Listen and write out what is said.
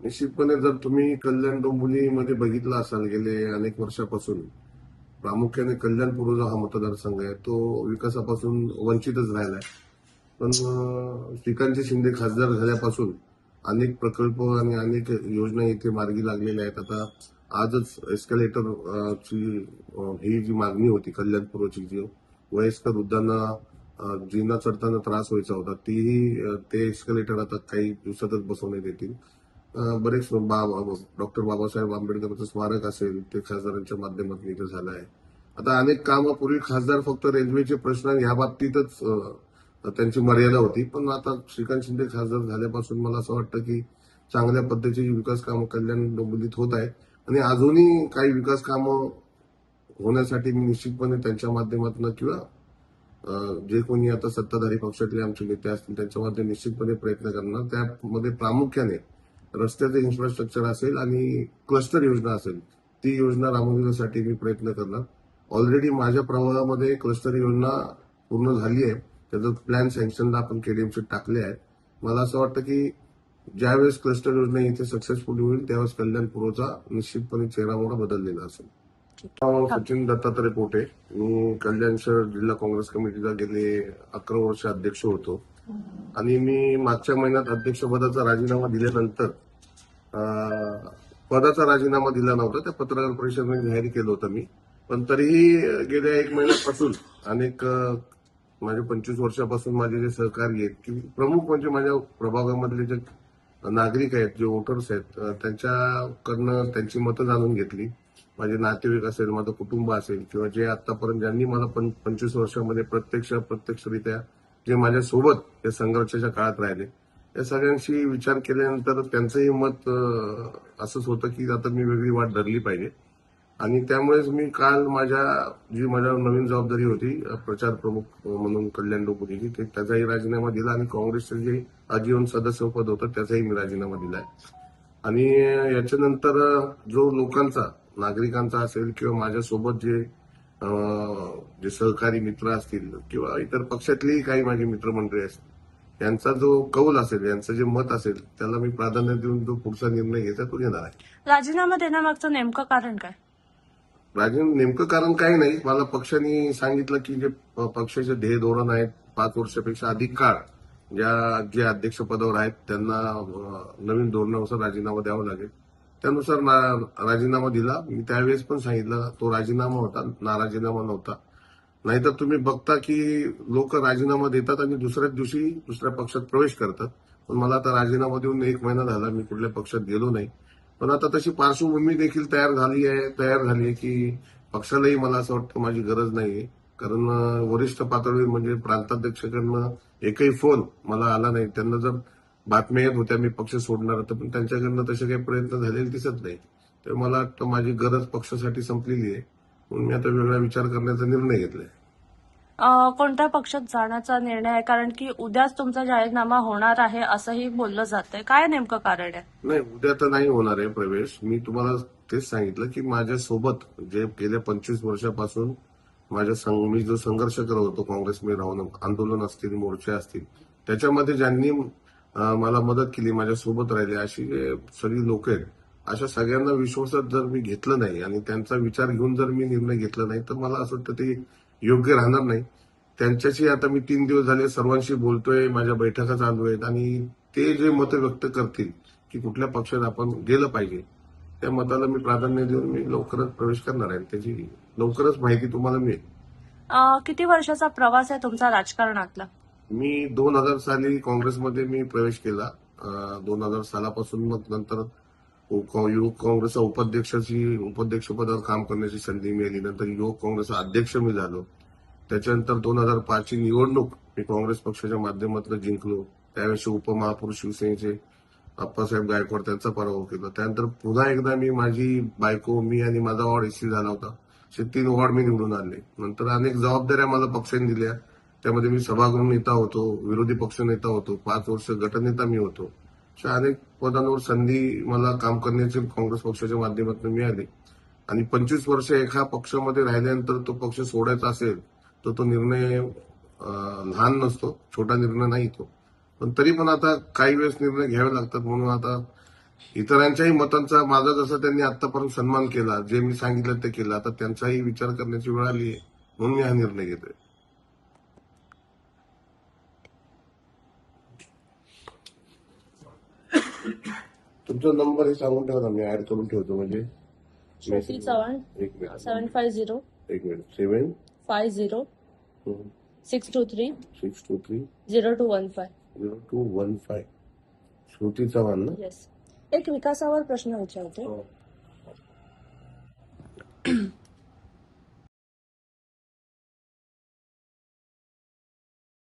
निश्चितपणे जर तुम्ही कल्याण डोंबिवलीमध्ये बघितलं असाल गेले अनेक वर्षापासून प्रामुख्याने कल्याणपूर्व जो हा मतदारसंघ आहे. तो विकासापासून वंचितच राहिला आहे पण अं, शिंदे खासदार झाल्यापासून अनेक प्रकल्प आणि अनेक योजना इथे मार्गी लागलेल्या आहेत. आता आजच एस्कलेटरची ही जी मागणी होती कल्याणपूर्वची जी वयस्कर वृद्धांना जीना चढताना त्रास व्हायचा होता तीही ते एस्कलेटर आता काही दिवसातच बसवण्यात येतील. अं, बरेच डॉक्टर बाबासाहेब आंबेडकरांचं स्मारक असेल ते खासदारांच्या माध्यमातून इथे झालं आहे. आता अनेक कामं पूर्वी खासदार फक्त रेल्वेचे प्रश्न या बाबतीतच त्यांची मर्यादा होती. पण आता श्रीकांत शिंदे खासदार झाल्यापासून मला असं वाटतं की चांगल्या पद्धतीची विकास कामं कल्याण डोंबिवलीत होत आहे आणि अजूनही काही विकास कामं होण्यासाठी मी निश्चितपणे त्यांच्या माध्यमातून किंवा जे कोणी आता सत्ताधारी पक्षातले आमचे नेते असतील त्यांच्यामध्ये निश्चितपणे प्रयत्न करणार. त्यामध्ये प्रामुख्याने रस्त्याचं इन्फ्रास्ट्रक्चर असेल आणि क्लस्टर योजना असेल ती योजना राबवण्यासाठी मी प्रयत्न करणार. ऑलरेडी माझ्या प्रभागामध्ये क्लस्टर योजना पूर्ण झाली आहे. त्याचं प्लॅन सँक्शनला आपण केडीएमसी टाकले आहे मला असं वाटतं की ज्यावेळेस क्लस्टर योजना इथे सक्सेसफुल होईल त्यावेळेस कल्याणपूर्वचा निश्चितपणे चेहरा मोठा बदललेला असेल. सचिन दत्तात्रय पोटे. मी कल्याण शहर जिल्हा काँग्रेस कमिटीचा गेले अकरा वर्ष अध्यक्ष होतो. आणि मी मागच्या महिन्यात अध्यक्षपदाचा राजीनामा दिल्यानंतर पदाचा राजीनामा दिला नव्हता. त्या पत्रकार परिषदेने जाहीर केलं होतं मी. पण तरीही गेल्या एक महिन्यापासून अनेक माझे पंचवीस वर्षापासून माझे जे सहकारी आहेत की प्रमुख म्हणजे माझ्या प्रभागामधले जे नागरिक आहेत जे वोटर्स आहेत त्यांच्याकडनं त्यांची मतं जाणून घेतली. माझे नातेवाईक असेल माझं कुटुंब असेल किंवा जे आतापर्यंत ज्यांनी मला पं- पंचवीस वर्षामध्ये प्रत्यक्ष प्रत्यक्षरित्या जे माझ्यासोबत या संघर्षाच्या काळात राहिले या सगळ्यांशी विचार केल्यानंतर त्यांचंही मत असंच होतं की आता मी वेगळी वाट धरली पाहिजे. आणि त्यामुळेच मी काल माझ्या जी माझ्या नवीन जबाबदारी होती प्रचार प्रमुख म्हणून कल्याण डोंबिवलीची ते त्याचाही राजीनामा दिला आणि काँग्रेसचं जे आजीवन सदस्य पद होतं त्याचाही मी राजीनामा दिलाय. आणि याच्यानंतर जो लोकांचा नागरिकांचा असेल किंवा माझ्यासोबत जे जे सहकारी मित्र असतील किंवा इतर पक्षातलेही काही माझे मित्रमंडळी असतील यांचा जो कौल असेल यांचं जे मत असेल त्याला मी प्राधान्य देऊन जो पुढचा निर्णय घ्यायचा तो घेणार आहे. राजीनामा देण्यामागचं नेमकं कारण काय? राजन नेमकं कारण काही नाही. मला पक्षाने सांगितलं की जे पक्षाचे ध्येय धोरण आहेत पाच वर्षापेक्षा अधिक काळ ज्या जे अध्यक्षपदावर आहेत त्यांना नवीन धोरणानुसार राजीनामा द्यावा लागेल. त्यानुसार राजीनामा दिला. मी त्यावेळेस पण सांगितलं तो राजीनामा होता ना राजीनामा नव्हता. नाहीतर तुम्ही बघता की लोक राजीनामा देतात आणि दुसऱ्याच दिवशी दुसऱ्या पक्षात प्रवेश करतात. पण मला आता राजीनामा देऊन एक महिना झाला मी कुठल्या पक्षात गेलो नाही. पण आता तशी पार्श्वभूमी देखील तयार झाली आहे तयार झाली आहे की पक्षालाही मला असं वाटतं माझी गरज नाहीये. कारण वरिष्ठ पातळीवर म्हणजे प्रांताध्यक्षाकडनं एकही फोन मला आला नाही. त्यांना जर बातम्या येत होत्या मी पक्ष सोडणार तर पण त्यांच्याकडनं तसे काही प्रयत्न झालेले दिसत नाही. तर मला वाटतं माझी गरज पक्षासाठी संपलेली आहे. म्हणून मी आता वेगळा विचार करण्याचा निर्णय घेतलाय. कोणत्या पक्षात जाण्याचा निर्णय आहे? कारण की उद्याच तुमचा जाहीरनामा होणार आहे असंही बोललं जातंय. काय नेमकं कारण आहे? नाही उद्या तर नाही होणार आहे प्रवेश. मी तुम्हाला तेच सांगितलं की माझ्यासोबत जे गेल्या पंचवीस वर्षापासून माझ्या संघ मी जो संघर्ष करत होतो काँग्रेसमध्ये राहून आंदोलन असतील मोर्चे असतील त्याच्यामध्ये ज्यांनी मला मदत केली माझ्यासोबत राहिले अशी जे सगळी लोक आहेत अशा सगळ्यांना विश्वासात जर मी घेतलं नाही आणि त्यांचा विचार घेऊन जर मी निर्णय घेतला नाही तर मला असं वाटतं ते योग्य राहणार नाही. त्यांच्याशी आता मी तीन दिवस झाले सर्वांशी बोलतोय माझ्या बैठका चालू आहेत आणि ते जे मत व्यक्त करतील की कुठल्या पक्षात आपण गेलं पाहिजे त्या मताला मी प्राधान्य देऊन मी लवकरच प्रवेश करणार आहे. त्याची लवकरच माहिती तुम्हाला मिळेल. किती वर्षाचा प्रवास आहे तुमचा राजकारणातला? मी दोन हजार साली काँग्रेसमध्ये मी प्रवेश केला. दोन हजार सालापासून मग नंतर युवक काँग्रेसचा उपाध्यक्षाची उपाध्यक्षपदावर काम करण्याची संधी मिळाली. नंतर युवक काँग्रेसचा अध्यक्ष मी झालो. त्याच्यानंतर दोन हजार पाचची निवडणूक मी काँग्रेस पक्षाच्या माध्यमातून जिंकलो. त्यावेळेस उपमहापौर शिवसेनेचे अप्पासाहेब गायकवाड त्यांचा पराभव केला. त्यानंतर पुन्हा एकदा मी माझी बायको मी आणि माझा वॉर्ड एसी झाला होता. असे तीन वॉर्ड मी निवडून आले नंतर अनेक जबाबदाऱ्या मला पक्षाने दिल्या. त्यामध्ये मी सभागृह नेता होतो विरोधी पक्ष नेता होतो. पाच वर्ष गटनेता मी होतो. अशा अनेक पदांवर संधी मला काम करण्याची काँग्रेस पक्षाच्या माध्यमातून मिळाली. आणि पंचवीस वर्ष एका पक्षामध्ये राहिल्यानंतर तो पक्ष सोडायचा असेल तर तो निर्णय लहान नसतो छोटा निर्णय नाही तो. पण तरी पण आता काही वेळेस निर्णय घ्यावे लागतात. म्हणून आता इतरांच्याही मतांचा माझा जसा त्यांनी आतापर्यंत सन्मान केला जे मी सांगितलं ते केलं आता त्यांचाही विचार करण्याची वेळ आली आहे. म्हणून मी हा निर्णय घेतोय. तुमचा नंबर हे सांगून ठेवा ना मी ऍड करून ठेवतो म्हणजे. श्रुती चव्हाण एक मिनिट. सेवन फाय झिरो एक minute. Seven five zero six two three six two three zero two one five zero two one five Shruti Chavan ना? येस एक विकासावर प्रश्न विचारते. हो.